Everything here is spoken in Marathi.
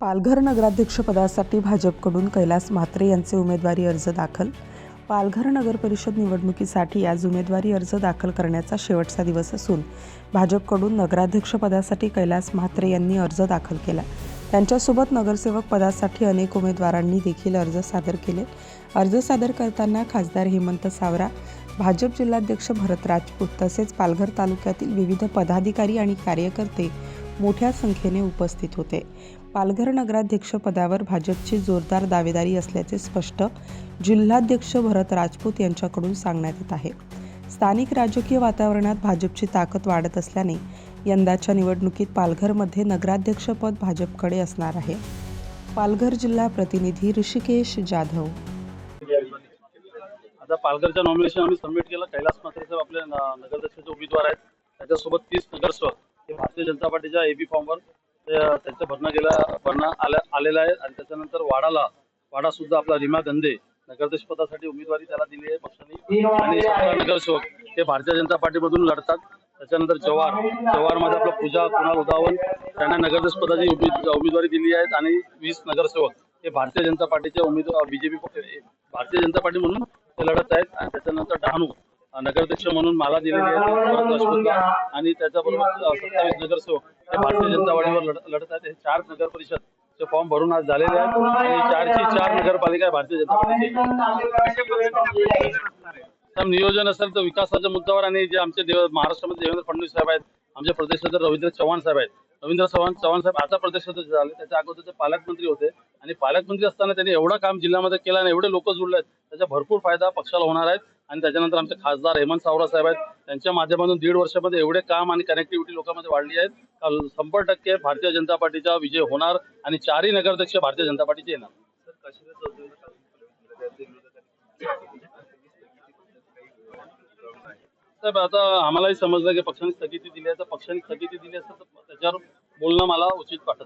पालघर नगराध्यक्षपदासाठी भाजपकडून कैलास म्हात्रे यांचे उमेदवारी अर्ज दाखल. पालघर नगर परिषद निवडणुकीसाठी आज उमेदवारी अर्ज दाखल करण्याचा शेवटचा दिवस असून भाजपकडून नगराध्यक्षपदासाठी कैलास म्हात्रे यांनी अर्ज दाखल केला. त्यांच्यासोबत नगरसेवक पदासाठी अनेक उमेदवारांनी देखील अर्ज सादर केले. अर्ज सादर करताना खासदार हेमंत सावरा भाजप जिल्हाध्यक्ष भरत राजपूत तसेच पालघर तालुक्यातील विविध पदाधिकारी आणि कार्यकर्ते मोठ्या संख्येने उपस्थित होते. पालघर नगराध्यक्ष पदावर भाजपची जोरदार दावेदारी असल्याचे स्पष्ट जिल्हाध्यक्ष भरत राजपूत यांच्याकडून सांगण्यात येत आहे. स्थानिक राजकीय वातावरणात भाजपची ताकद वाढत असल्याने यंदाच्या निवडणुकीत पालघरमध्ये नगराध्यक्षपद भाजपकडे असणार आहे. पालघर जिल्हा प्रतिनिधी ऋषिकेश जाधव. आता पालघरच्या नॉमिनेशन आम्ही सबमिट केलं. कैलास मात्रे साहेब आपले नगराध्यक्षाचे उमेदवार आहेत. त्याच्यासोबत तीस नगरसेवक हे भारतीय जनता पार्टीच्या एबी फॉर्मवर त्यांचं भरणं गेला भरणं आलेलं आहे. आणि त्याच्यानंतर वाडाला वाडा सुद्धा आपला रिमा गंदे नगराध्यक्ष पदासाठी उमेदवारी त्याला दिली आहे पक्षाने. आणि सतरा नगरसेवक हे भारतीय जनता पार्टीमधून लढतात. त्याच्यानंतर जवार जवारमध्ये आपला पूजा कुणाल उदावन त्यांना नगराध्यक्ष पदाची उमेदवारी दिली आहे. आणि वीस नगरसेवक हे भारतीय जनता पार्टीचे उमेदवार बीजेपी भारतीय जनता पार्टी म्हणून ते लढत आहेत. आणि त्याच्यानंतर डहाणू नगराध्यक्ष म्हणून मला दिलेली आहे आणि त्याच्याबरोबर सत्तावीस नगरसेवक हे भारतीय जनता पार्टीवर लढ- लढत आहेत. हे चार नगर परिषद चे फॉर्म भरून आज झालेले आहेत. आणि चारची चार नगरपालिका आहे भारतीय जनता पार्टीची. नियोजन असेल तर विकासाच्या मुद्द्यावर आणि जे आमचे देव महाराष्ट्रामध्ये देवेंद्र फडणवीस साहेब आहेत आमचे प्रदेशाचे रवींद्र चव्हाण साहेब आहेत. रवींद्र चव्हाण चव्हाण साहेब आता प्रदेशाचे झाले. त्याच्या अगोदर ते पालकमंत्री होते. आणि पालकमंत्री असताना त्यांनी एवढं काम जिल्ह्यामध्ये केलं आणि एवढे लोक जुळले आहेत त्याचा भरपूर फायदा पक्षाला होणार आहेत आणि त्याच्यानंतर आमचे खासदार हेमंत सावरा साहेब आहेत. त्यांच्या माध्यमातून दीड वर्षामध्ये एवढे काम आणि कनेक्टिव्हिटी लोकांमध्ये वाढली आहेत. शंभर टक्के भारतीय जनता पार्टीचा विजय होणार आणि चारही नगराध्यक्ष भारतीय जनता पार्टीचे येणार. साहेब आता आम्हालाही समजलं की पक्षाने स्थगिती दिली आहे. तर पक्षाने स्थगिती दिली असतं तर त्याच्यावर बोलणं मला उचित वाटत